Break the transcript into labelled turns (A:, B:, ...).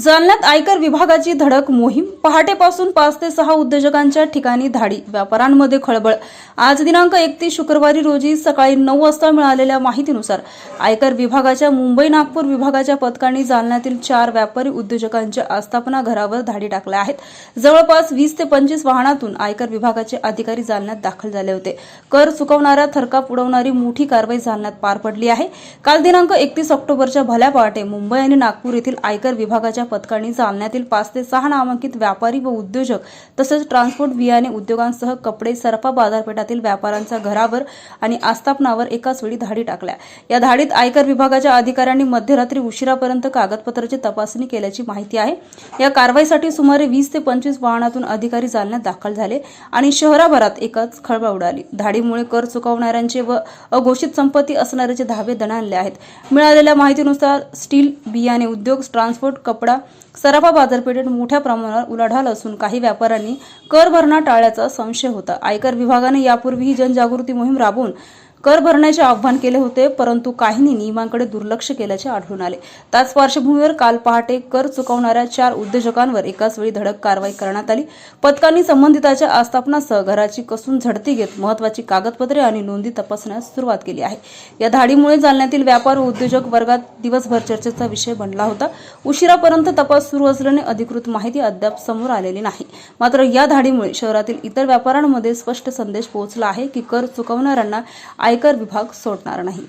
A: जालन्यात आयकर विभागाची धडक मोहीम पहाटेपासून पाच ते सहा उद्योजकांच्या ठिकाणी धाडी व्यापाऱ्यांमध्ये खळबळ. आज दिनांक एकतीस शुक्रवारी रोजी सकाळी नऊ वाजता मिळालेल्या माहितीनुसार आयकर विभागाच्या मुंबई नागपूर विभागाच्या पथकांनी जालन्यातील चार व्यापारी उद्योजकांच्या आस्थापना घरावर धाडी टाकल्या आहेत. जवळपास वीस ते पंचवीस वाहनातून आयकर विभागाचे अधिकारी जालन्यात दाखल झाले होते. कर चुकवणाऱ्या थरकाप उडवणारी मोठी कारवाई जालन्यात पार पडली आहे. काल दिनांक एकतीस ऑक्टोबरच्या भल्या पहाटे मुंबई आणि नागपूर येथील आयकर विभागाच्या पथकांनी जालन्यातील पाच ते सहा नामांकित व्यापारी व उद्योजक तसेच ट्रान्सपोर्ट बियाणे उद्योगांसह कपडे सरफा बाजारपेठातील व्यापाऱ्यांच्या घरावर आणि आस्थापनावर एकाच वेळी धाडी टाकल्या. या धाडीत आयकर विभागाच्या अधिकाऱ्यांनी मध्यरात्री उशिरापर्यंत कागदपत्राची तपासणी केल्याची माहिती आहे. या कारवाईसाठी सुमारे वीस ते पंचवीस वाहनातून अधिकारी जालन्यात दाखल झाले आणि शहराभरात एकाच खळबळ उडाली. धाडीमुळे कर चुकवणाऱ्यांचे व अघोषित संपत्ती असणाऱ्याचे धावे दणाणले आहेत. मिळालेल्या माहितीनुसार स्टील बियाणे उद्योग ट्रान्सपोर्ट कपडा सराफा बाजारपेठेत मोठ्या प्रमाणावर उलाढाल असून काही व्यापाऱ्यांनी कर भरणा टाळल्याचा संशय होता. आयकर विभागाने यापूर्वीही जनजागृती मोहीम राबवून कर भरण्याचे आवाहन केले होते परंतु काहींनी नियमांकडे दुर्लक्ष केल्याचे आढळून आले. त्याच पार्श्वभूमीवर काल पहाटे कर चुकवणाऱ्या चार उद्योजकांवर एकाच वेळी धडक कारवाई करण्यात आली. पथकांनी संबंधिताच्या आस्थापनासह घराची कसून झडती घेत महत्वाची कागदपत्रे आणि नोंदी तपासण्यास सुरुवात केली आहे. या धाडीमुळे जालन्यातील व्यापार व उद्योजक वर्गात दिवसभर चर्चेचा विषय बनला होता. उशिरापर्यंत तपास सुरू असल्याने अधिकृत माहिती अद्याप समोर आलेली नाही. मात्र या धाडीमुळे शहरातील इतर व्यापाऱ्यांमध्ये स्पष्ट संदेश पोहोचला आहे की कर चुकवणाऱ्यांना आयकर विभाग सोडणार नाही.